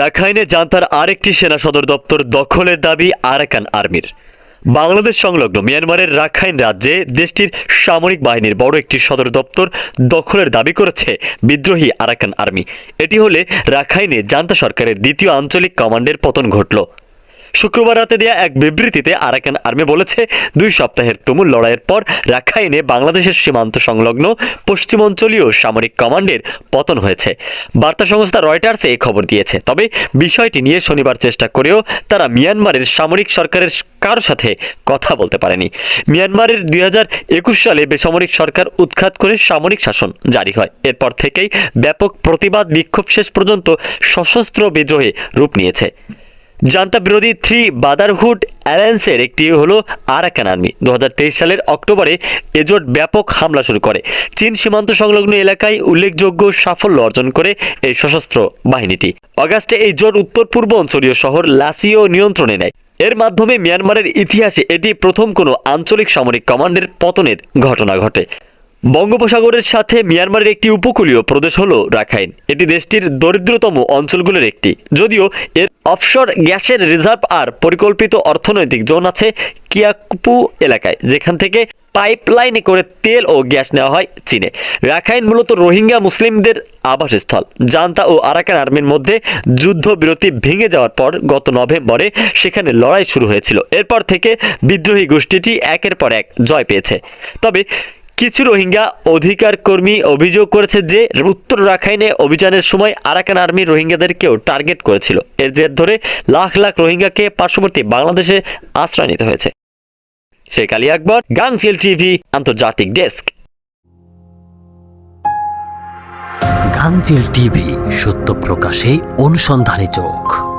রাখাইনে জান্তার আরেকটি সেনা সদর দপ্তর দখলের দাবি আরাকান আর্মির। বাংলাদেশ সংলগ্ন মিয়ানমারের রাখাইন রাজ্যে দেশটির সামরিক বাহিনীর বড় একটি সদর দপ্তর দখলের দাবি করেছে বিদ্রোহী আরাকান আর্মি। এটি হলে রাখাইনে জান্তা সরকারের দ্বিতীয় আঞ্চলিক কমান্ডের পতন ঘটল। শুক্রবার রাতে দেয়া এক বিবৃতিতে আরাকান আর্মি বলেছে, দুই সপ্তাহের তুমুল লড়াইয়ের পর রাখাইনে বাংলাদেশের সীমান্ত সংলগ্ন পশ্চিমাঞ্চলীয় সামরিক কমান্ডের পতন হয়েছে। বার্তা সংস্থা রয়টার্স এই খবর দিয়েছে। তবে বিষয়টি নিয়ে শনিবার চেষ্টা করেও তারা মিয়ানমারের সামরিক সরকারের কারও সাথে কথা বলতে পারেনি। মিয়ানমারের দুই হাজার একুশ সালে বেসামরিক সরকার উৎখাত করে সামরিক শাসন জারি হয়। এরপর থেকেই ব্যাপক প্রতিবাদ বিক্ষোভ শেষ পর্যন্ত সশস্ত্র বিদ্রোহে রূপ নিয়েছে। জান্তা বিরোধী থ্রি বাদারহুড অ্যালায়েন্সের একটি হলো আরাকান আর্মি। দু হাজার তেইশ সালের অক্টোবরে এজোট ব্যাপক হামলা শুরু করে। চীন সীমান্ত সংলগ্ন এলাকায় উল্লেখযোগ্য সাফল্য অর্জন করে এই সশস্ত্র বাহিনীটি। অগাস্টে এই জোট উত্তর পূর্ব অঞ্চলীয় শহর লাসিও নিয়ন্ত্রণে নেয়। এর মাধ্যমে মিয়ানমারের ইতিহাসে এটি প্রথম কোনো আঞ্চলিক সামরিক কমান্ডের পতনের ঘটনা ঘটে। বঙ্গোপসাগরের সাথে মিয়ানমারের একটি উপকূলীয় প্রদেশ হল রাখাইন। এটি দেশটির দরিদ্রতম অঞ্চলগুলোর একটি। যদিও এর অফশোর গ্যাসের রিজার্ভ আর পরিকল্পিত অর্থনৈতিক জোন আছে কিয়াকপু এলাকায়, যেখান থেকে পাইপলাইনে করে তেল ও গ্যাস নেওয়া হয় চীনে। রাখাইন মূলত রোহিঙ্গা মুসলিমদের আবাসস্থল। জান্তা ও আরাকান আর্মির মধ্যে যুদ্ধবিরতি ভেঙে যাওয়ার পর গত নভেম্বরে সেখানে লড়াই শুরু হয়েছিল। এরপর থেকে বিদ্রোহী গোষ্ঠীটি একের পর এক জয় পেয়েছে। তবে কিছু রোহিঙ্গা অধিকার কর্মী অভিযোগ করেছে যে উত্তর রাখাইনে অভিযানের সময় আরাকান আর্মি রোহিঙ্গাদেরকেও টার্গেট করেছিল। এর জের ধরে লাখ লাখ রোহিঙ্গাকে পার্শ্ববর্তী বাংলাদেশে আশ্রয় নিতে হয়েছে। শেখ আলী আকবর, গানসিল টিভি, আন্তর্জাতিক ডেস্ক। গাংচিল টিভি, সত্য প্রকাশে অনুসন্ধানী চোখ।